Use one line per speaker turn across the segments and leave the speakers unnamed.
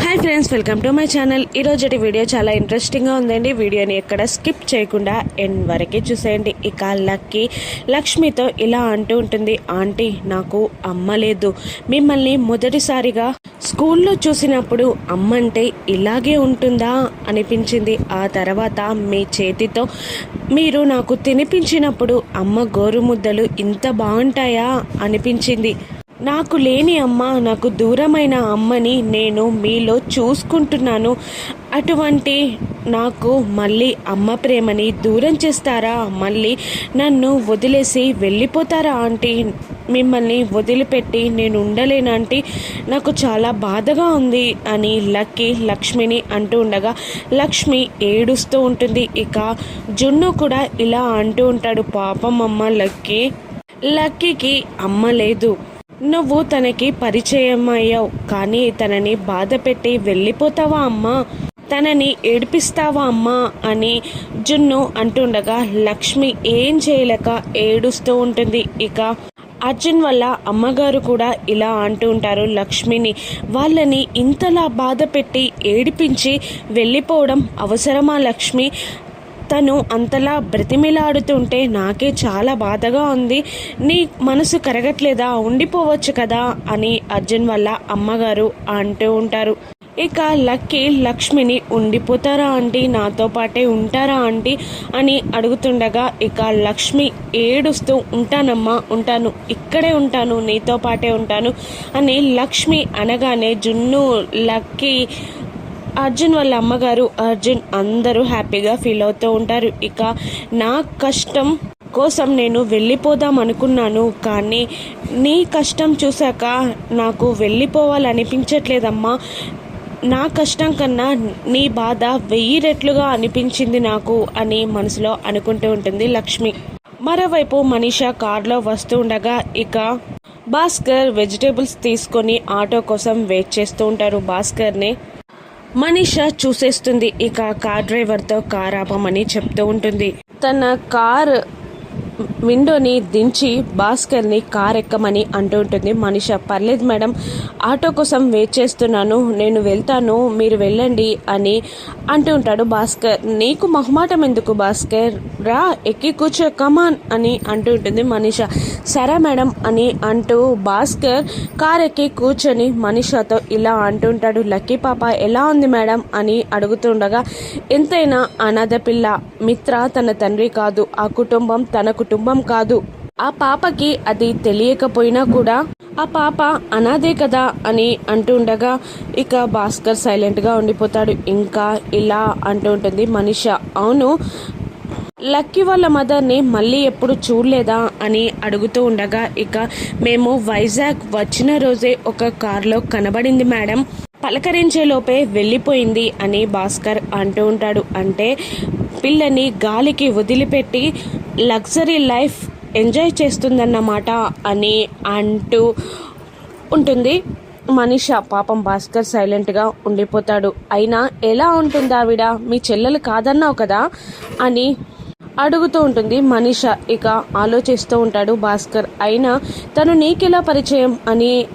Hi friends welcome to my channel. ఈరోజు video చాలా ఇంట్రెస్టింగ్గా ఉందండి. వీడియోని ఎక్కడ స్కిప్ చేయకుండా ఎండ్ వరకే చూసేయండి. ఇక లక్కీ లక్ష్మితో ఇలా అంటూ ఉంటుంది ఆంటీ నాకు అమ్మ లేదు. మిమ్మల్ని మొదటిసారిగా స్కూల్లో చూసినప్పుడు అమ్మ అంటే ఇలాగే ఉంటుందా? అనిపించింది. ఆ తర్వాత మీ చేతితో మీరు నాకు తినిపించినప్పుడు అమ్మ గోరుముద్దలు ఇంత బాగుంటాయా? అనిపించింది. నాకు లేని అమ్మ నాకు దూరమైన అమ్మని నేను మీలో చూసుకుంటున్నాను. అటువంటి నాకు మళ్ళీ అమ్మ ప్రేమని దూరం చేస్తారా? మళ్ళీ నన్ను వదిలేసి వెళ్ళిపోతారా ఆంటీ? మిమ్మల్ని వదిలిపెట్టి నేను ఉండలేనంటే నాకు చాలా బాధగా ఉంది అని లక్కీ లక్ష్మిని అంటూ ఉండగా లక్ష్మి ఏడుస్తూ ఉంటుంది. ఇక జున్ను కూడా ఇలా అంటూ ఉంటాడు. పాపం అమ్మ లక్కీ లక్కీకి అమ్మ లేదు. నువ్వు తనకి పరిచయం అయ్యావు కానీ తనని బాధ పెట్టి వెళ్ళిపోతావా అమ్మా? తనని ఏడిపిస్తావా అమ్మా? అని జున్ను అంటుండగా లక్ష్మి ఏం చేయలేక ఏడుస్తూ ఉంటుంది. ఇక అర్జున్ వల్ల అమ్మగారు కూడా ఇలా అంటూ ఉంటారు లక్ష్మిని. వాళ్ళని ఇంతలా బాధ పెట్టి ఏడిపించి వెళ్ళిపోవడం అవసరమా లక్ష్మి? తను అంతలా బ్రతిమిలాడుతుంటే నాకే చాలా బాధగా ఉంది. నీ మనసు కరగట్లేదా? ఉండిపోవచ్చు కదా? అని అర్జున్ వల్ల అమ్మగారు అంటూ ఉంటారు. ఇక లక్కీ లక్ష్మిని ఉండిపోతారా ఆంటీ? నాతో పాటే ఉంటారా ఆంటీ? అని అడుగుతుండగా ఇక లక్ష్మి ఏడుస్తూ ఉంటానమ్మా ఉంటాను ఇక్కడే ఉంటాను నీతో పాటే ఉంటాను అని లక్ష్మి అనగానే జున్ను లక్కీ అర్జున్ వాళ్ళ అమ్మగారు అర్జున్ అందరూ హ్యాపీగా ఫీల్ అవుతూ ఉంటారు. ఇక నా కష్టం కోసం నేను వెళ్ళిపోదాం అనుకున్నాను కానీ నీ కష్టం చూశాక నాకు వెళ్ళిపోవాలనిపించట్లేదమ్మా. నా కష్టం కన్నా నీ బాధ వెయ్యి రెట్లుగా అనిపించింది నాకు అని మనసులో అనుకుంటూ ఉంటుంది లక్ష్మి. మరోవైపు మనీషా కార్లో వస్తూ ఉండగా ఇక భాస్కర్ వెజిటేబుల్స్ తీసుకొని ఆటో కోసం వెయిట్ చేస్తూ ఉంటారు భాస్కర్ని. మనీష చూసేస్తుంది. ఇక కార్ డ్రైవర్తో కార్ ఆపమని చెప్తూ ఉంటుంది. తన కార్ విండోని దించి భాస్కర్ని కార్ ఎక్కమని అంటూ ఉంటుంది మనిష. పర్లేదు మేడం ఆటో కోసం వెయిట్ చేస్తున్నాను నేను వెళ్తాను మీరు వెళ్ళండి అని అంటూ ఉంటాడు భాస్కర్. నీకు మొహమాటం ఎందుకు భాస్కర్? రా ఎక్కి కూర్చో కమాన్ అని అంటూ ఉంటుంది మనిష. సరే మేడం అని అంటూ భాస్కర్ కార్ ఎక్కి కూర్చొని మనిషతో ఇలా అంటుంటాడు లక్కీ పాప ఎలా ఉంది మేడం అని అడుగుతుండగా ఎంతైనా అనాథ పిల్ల మిత్ర తన తండ్రి కాదు ఆ కుటుంబం తన కుటుంబం కుటుంబం కాదు. ఆ పాపకి అది తెలియకపోయినా కూడా ఆ పాప అనాథే కదా అని అంటుండగా ఇక భాస్కర్ సైలెంట్గా ఉండిపోతాడు. ఇంకా ఇలా అంటూ ఉంటుంది మనిష. అవును లక్కీ వాళ్ళ మదర్ని మళ్ళీ ఎప్పుడు చూడలేదా అని అడుగుతూ ఉండగా ఇక మేము వైజాగ్ వచ్చిన రోజే ఒక కారులో కనబడింది మేడం. పలకరించే లోపే వెళ్ళిపోయింది అని భాస్కర్ అంటూ ఉంటాడు. అంటే పిల్లని గాలికి వదిలిపెట్టి లగ్జరీ లైఫ్ ఎంజాయ్ చేస్తుందన్నమాట అని అంటూ ఉంటుంది. మనిష పాపం భాస్కర్ సైలెంట్గా ఉండిపోతాడు. అయినా ఎలా ఉంటుంది ఆవిడ? మీ చెల్లెలు కాదన్నావు కదా? అని అడుగుతూ ఉంటుంది మనీష. ఇక ఆలోచిస్తూ ఉంటాడు భాస్కర్. అయినా తను నీకెలా పరిచయం అని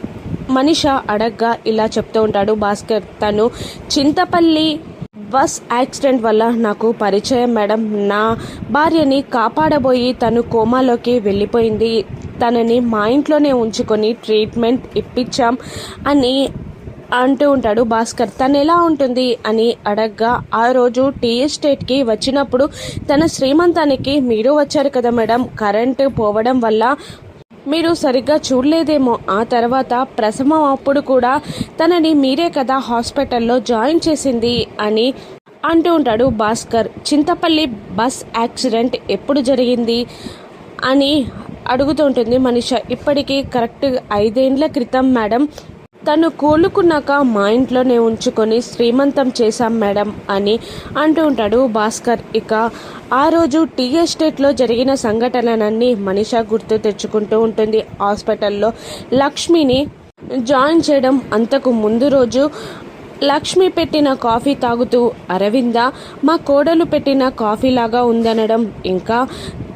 మనీష అడగ్గా ఇలా చెప్తూ ఉంటాడు భాస్కర్. తను చింతపల్లి బస్ యాక్సిడెంట్ వల్ల నాకు పరిచయం మేడం. నా భార్యని కాపాడబోయి తను కోమాలోకి వెళ్ళిపోయింది. తనని మా ఇంట్లోనే ఉంచుకొని ట్రీట్మెంట్ ఇప్పించాం అని అంటూ ఉంటాడు భాస్కర్. తను ఎలా ఉంటుంది అని అడగ్గా ఆ రోజు టీ ఎస్టేట్కి వచ్చినప్పుడు తన శ్రీమంతానికి మీరు వచ్చారు కదా మేడం. కరెంటు పోవడం వల్ల మీరు సరిగ్గా చూడలేదేమో. ఆ తర్వాత ప్రసవం అప్పుడు కూడా తనని మీరే కదా హాస్పిటల్లో జాయిన్ చేసింది అని అంటూ ఉంటాడు భాస్కర్. చింతపల్లి బస్ యాక్సిడెంట్ ఎప్పుడు జరిగింది అని అడుగుతుంటుంది మనిష. ఇప్పటికీ కరెక్ట్ ఐదేండ్ల క్రితం మేడం తను కోలుకున్నాక మా ఇంట్లోనే ఉంచుకొని శ్రీమంతం చేశాం మేడం అని అంటూ ఉంటాడు భాస్కర్. ఇక ఆ రోజు టీ ఎస్టేట్లో జరిగిన సంఘటనలన్నీ మనిష గుర్తు తెచ్చుకుంటూ ఉంటుంది. హాస్పిటల్లో లక్ష్మిని జాయిన్ చేయడం అంతకు ముందు రోజు లక్ష్మి పెట్టిన కాఫీ తాగుతూ అరవింద మా కోడలు పెట్టిన కాఫీ లాగా ఉందనడం ఇంకా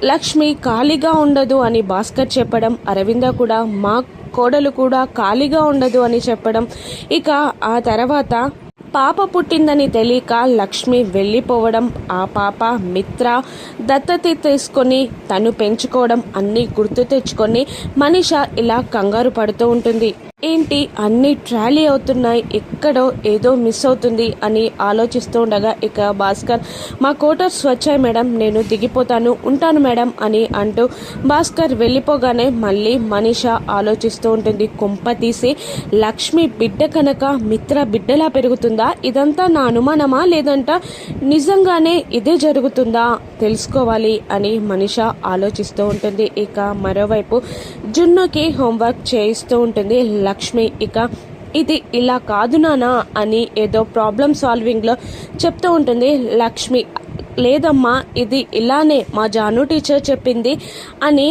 లక్ష్మి ఖాళీగా ఉండదు అని భాస్కర్ చెప్పడం అరవింద కూడా మా కోడలు కూడా ఖాళీగా ఉండదు అని చెప్పడం. ఇక ఆ తర్వాత పాప పుట్టిందని తెలియక లక్ష్మి వెళ్ళిపోవడం ఆ పాప మిత్ర దత్తత తీసుకొని తను పెంచుకోవడం అన్నీ గుర్తు తెచ్చుకొని మనిష ఇలా కంగారు పడుతూ ఉంటుంది. ఏంటి అన్ని ట్రాలీ అవుతున్నాయి? ఎక్కడో ఏదో మిస్ అవుతుంది అని ఆలోచిస్తూ ఉండగా ఇక భాస్కర్ మా కోటర్స్ వచ్చాయి మేడం నేను దిగిపోతాను ఉంటాను మేడం అని అంటూ భాస్కర్ వెళ్ళిపోగానే మళ్ళీ మనిష ఆలోచిస్తూ ఉంటుంది. కుంప తీసి లక్ష్మి బిడ్డ కనుక మిత్ర బిడ్డలా పెరుగుతుందా? ఇదంతా నా అనుమానమా? లేదంట నిజంగానే ఇదే జరుగుతుందా? తెలుసుకోవాలి అని మనిష ఆలోచిస్తూ ఉంటుంది. ఇక మరోవైపు జున్నుకి హోంవర్క్ చేయిస్తూ ఉంటుంది. లక్ష్మి ఇక ఇది ఇలా కాదు నానా అని ఏదో ప్రాబ్లం సాల్వింగ్లో చెప్తూ ఉంటుంది. లక్ష్మి లేదమ్మా ఇది ఇలానే మా జాను టీచర్ చెప్పింది అని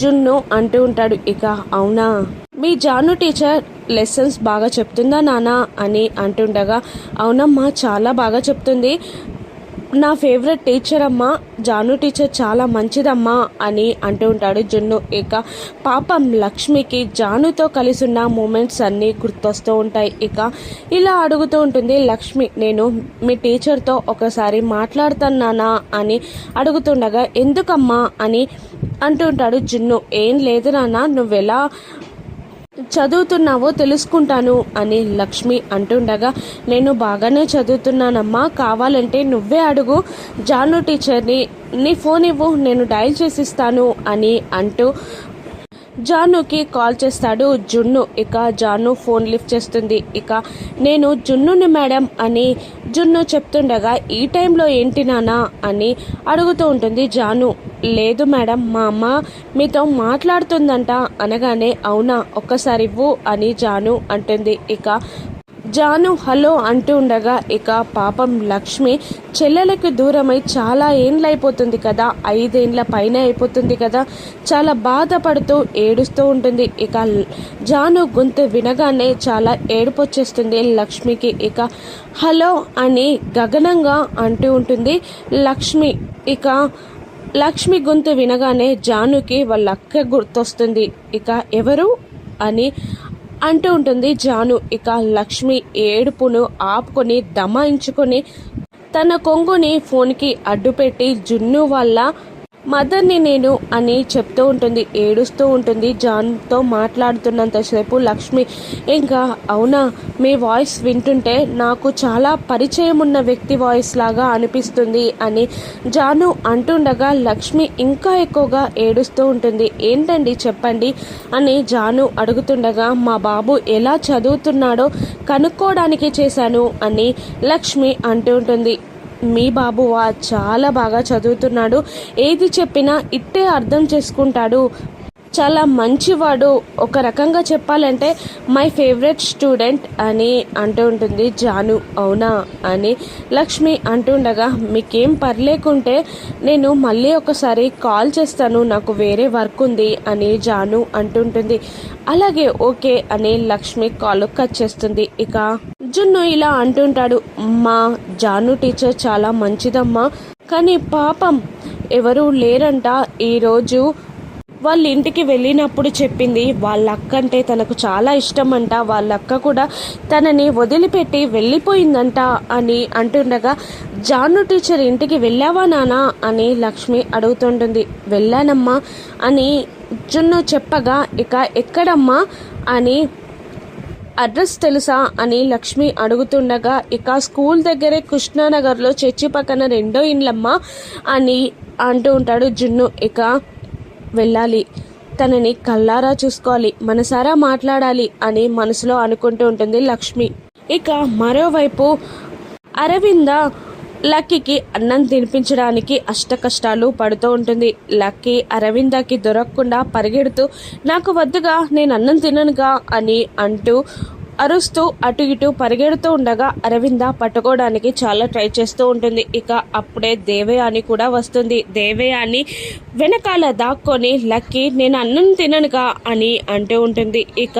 జున్ను అంటూ ఉంటాడు. ఇక అవునా? మీ జాను టీచర్ లెసన్స్ బాగా చెప్తుందా నానా అని అంటుండగా అవునమ్మా చాలా బాగా చెప్తుంది. నా ఫేవరెట్ టీచర్ అమ్మా జాను టీచర్ చాలా మంచిదమ్మా అని అంటూ ఉంటాడు జున్ను. ఇక పాపం లక్ష్మికి జానుతో కలిసి ఉన్న మూమెంట్స్ అన్నీ గుర్తొస్తూ ఉంటాయి. ఇక ఇలా అడుగుతూ ఉంటుంది లక్ష్మి నేను మీ టీచర్తో ఒకసారి మాట్లాడుతున్నానా? అని అడుగుతుండగా ఎందుకమ్మా? అని అంటూ ఉంటాడు జున్ను. ఏం లేదు నాన్న నువ్వెలా చదువుతున్నావో తెలుసుకుంటాను అని లక్ష్మి అంటుండగా నేను బాగానే చదువుతున్నానమ్మా కావాలంటే నువ్వే అడుగు. జాను టీచర్ని నీ ఫోన్ ఇవ్వు నేను డయల్ చేసిస్తాను అని అంటూ జానుకి కాల్ చేస్తాడు జున్ను. ఇక జాను ఫోన్ లిఫ్ట్ చేస్తుంది. ఇక నేను జున్నుని మేడం అని జున్ను చెప్తుండగా ఈ టైంలో ఏంటి నానా అని అడుగుతూ ఉంటుంది జాను. లేదు మేడం మా అమ్మ మీతో మాట్లాడుతుందంట. అనగానే అవునా ఒక్కసారి ఇవ్వు అని జాను అంటుంది. ఇక జాను హలో అంటూ ఉండగా ఇక పాపం లక్ష్మి చెల్లెలకు దూరమై చాలా ఏండ్లైపోతుంది కదా. ఐదేండ్ల పైన అయిపోతుంది కదా. చాలా బాధపడుతూ ఏడుస్తూ ఉంటుంది. ఇక జాను గొంతు వినగానే చాలా ఏడుపు వచ్చేస్తుంది లక్ష్మికి. ఇక హలో అని గగనంగా అంటూ ఉంటుంది లక్ష్మి. ఇక లక్ష్మి గొంతు వినగానే జానుకి వాళ్ళ అక్క గుర్తొస్తుంది. ఇక ఎవరు అని అంటూ ఉంటుంది జాను. ఇక లక్ష్మి ఏడుపును ఆపుకొని దమాయించుకొని తన కొంగుని ఫోన్కి అడ్డుపెట్టి జున్ను వల్ల మదర్ని నేను అని చెప్తూ ఉంటుంది ఏడుస్తూ ఉంటుంది. జాన్తో మాట్లాడుతున్నంతసేపు లక్ష్మి ఇంకా అవునా? మీ వాయిస్ వింటుంటే నాకు చాలా పరిచయం ఉన్న వ్యక్తి వాయిస్ లాగా అనిపిస్తుంది అని జాను అంటుండగా లక్ష్మి ఇంకా ఎక్కువగా ఏడుస్తూ ఉంటుంది. ఏంటండి చెప్పండి అని జాను అడుగుతుండగా మా బాబు ఎలా చదువుతున్నాడో కనుక్కోవడానికి చేశాను అని లక్ష్మి అంటూ ఉంటుంది. మీ బాబువా చాలా బాగా చదువుతున్నాడు. ఏది చెప్పినా ఇట్టే అర్థం చేసుకుంటాడు. చాలా మంచివాడు. ఒక రకంగా చెప్పాలంటే మై ఫేవరెట్ స్టూడెంట్ అని అంటూ ఉంటుంది జాను. అవునా? అని లక్ష్మి అంటుండగా మీకేం పర్లేకుంటే నేను మళ్ళీ ఒకసారి కాల్ చేస్తాను. నాకు వేరే వర్క్ ఉంది అని జాను అంటుంటుంది అలాగే ఓకే అని లక్ష్మి కాల్ కట్ చేస్తుంది. ఇక జున్ను ఇలా అంటుంటాడు మా జాను టీచర్ చాలా మంచిదమ్మా కానీ పాపం ఎవరూ లేరంట. ఈరోజు వాళ్ళ ఇంటికి వెళ్ళినప్పుడు చెప్పింది వాళ్ళ అక్క అంటే తనకు చాలా ఇష్టం అంట వాళ్ళ అక్క కూడా తనని వదిలిపెట్టి వెళ్ళిపోయిందంట అని అంటుండగా జాను టీచర్ ఇంటికి వెళ్ళావా నానా? అని లక్ష్మి అడుగుతుంటుంది. వెళ్ళానమ్మా అని జున్ను చెప్పగా ఇక ఎక్కడమ్మా? అని అడ్రస్ తెలుసా అని లక్ష్మి అడుగుతుండగా ఇక స్కూల్ దగ్గరే కృష్ణానగర్లో చర్చి పక్కన రెండో ఇండ్లమ్మ అని అంటూ ఉంటాడు జున్ను. ఇక వెళ్ళాలి. తనని కల్లారా చూసుకోవాలి మనసారా మాట్లాడాలి అని మనసులో అనుకుంటూ ఉంటుంది లక్ష్మి. ఇక మరోవైపు అరవింద లక్కీకి అన్నం తినిపించడానికి అష్ట కష్టాలు పడుతూ ఉంటుంది. లక్కీ అరవిందకి దొరకకుండా పరిగెడుతూ నాకు వద్దుగా నేను అన్నం తిననుగా అని అంటూ అరుస్తూ అటు ఇటు పరిగెడుతూ ఉండగా అరవింద పట్టుకోవడానికి చాలా ట్రై చేస్తూ ఉంటుంది. ఇక అప్పుడే దేవయాని కూడా వస్తుంది. దేవయాని వెనకాల దాక్కొని లక్కీ నేను అన్నం తిననుగా అని అంటూ ఉంటుంది. ఇక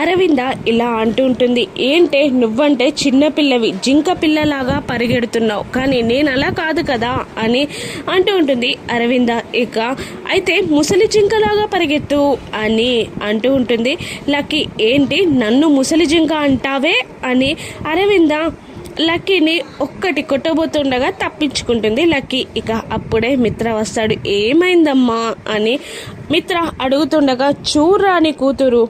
అరవింద ఇలా అంటూ ఉంటుంది. ఏంటే నువ్వంటే చిన్నపిల్లవి జింక పిల్లలాగా పరిగెడుతున్నావు. కానీ నేను అలా కాదు కదా అని అంటూ ఉంటుంది అరవింద. ఇక అయితే ముసలి జింకలాగా పరిగెత్తు అని అంటూ ఉంటుంది. లక్కీ ఏంటి నన్ను ముసలి జింక అంటావే అని అరవింద లక్కీని ఒక్కటి కొట్టబోతుండగా తప్పించుకుంటుంది. లక్కీ ఇక అప్పుడే మిత్ర వస్తాడు. ఏమైందమ్మా అని మిత్ర అడుగుతుండగా చూర్రాని కూతురు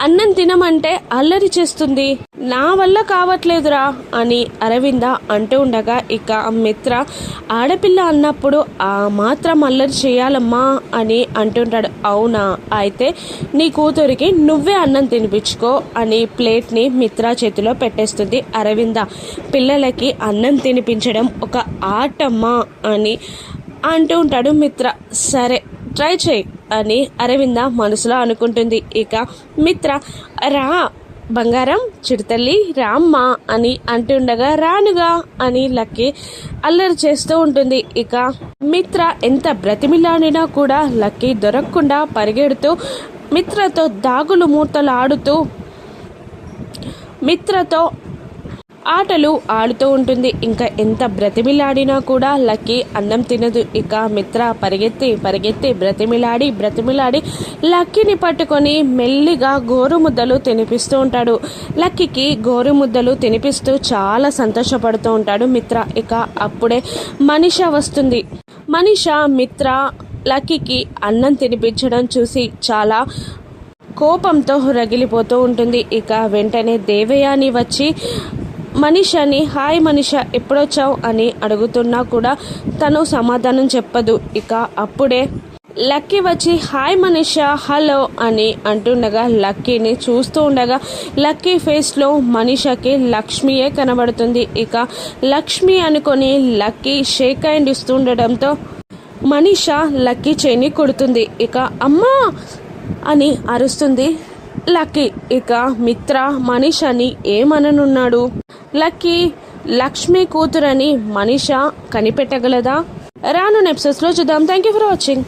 అన్నం తినమంటే అల్లరి చేస్తుంది. నా వల్ల కావట్లేదురా అని అరవింద అంటూ ఉండగా ఇక మిత్ర ఆడపిల్ల అన్నప్పుడు ఆ మాత్రం అల్లరి చేయాలమ్మా అని అంటుంటాడు. అవునా? అయితే నీ కూతురికి నువ్వే అన్నం తినిపించుకో అని ప్లేట్ని మిత్ర చేతిలో పెట్టేస్తుంది అరవింద. పిల్లలకి అన్నం తినిపించడం ఒక ఆటమ్మా అని అంటూ ఉంటాడు మిత్ర. సరే ట్రై చేయి. అని అరవింద మనసులో అనుకుంటుంది. ఇక మిత్ర రా బంగారం చిరుతల్లి రామ్మ అని అంటుండగా రానుగా అని లక్కీ అల్లరి చేస్తూ ఉంటుంది. ఇక మిత్ర ఎంత బ్రతిమిలాడినా కూడా లక్కీ దొరకకుండా పరిగెడుతూ మిత్రతో దాగులు మూతలు ఆడుతూ మిత్రతో ఆటలు ఆడుతూ ఉంటుంది. ఇంకా ఎంత బ్రతిమిలాడినా కూడా లక్కీ అన్నం తినదు. ఇక మిత్ర పరిగెత్తి పరిగెత్తి బ్రతిమిలాడి బ్రతిమిలాడి లక్కీని పట్టుకొని మెల్లిగా గోరుముద్దలు తినిపిస్తూ ఉంటాడు. లక్కీకి గోరుముద్దలు తినిపిస్తూ చాలా సంతోషపడుతూ ఉంటాడు మిత్ర. ఇక అప్పుడే మనిష వస్తుంది. మనిష మిత్ర లక్కీకి అన్నం తినిపించడం చూసి చాలా కోపంతో రగిలిపోతూ ఉంటుంది. ఇక వెంటనే దేవయాని వచ్చి మనిషని హాయ్ మనిష ఎప్పుడొచ్చావు? అని అడుగుతున్నా కూడా తను సమాధానం చెప్పదు. ఇక అప్పుడే లక్కీ వచ్చి హాయ్ మనిష హలో అని అంటుండగా లక్కీని చూస్తూ ఉండగా లక్కీ ఫేస్లో మనిషకి లక్ష్మియే కనబడుతుంది. ఇక లక్ష్మి అనుకొని లక్కీ షేక్ హ్యాండ్ ఇస్తుండడంతో మనీష లక్కీ చేని కొడుతుంది. ఇక అమ్మా అని అరుస్తుంది లక్కీ. ఇక మిత్ర మనీషని ఏమననున్నాడు? లక్కీ లక్ష్మి కూతురని మనిష కనిపెట్టగలదా? రాను ఎపిసోడ్స్లో చూద్దాం. Thank you for watching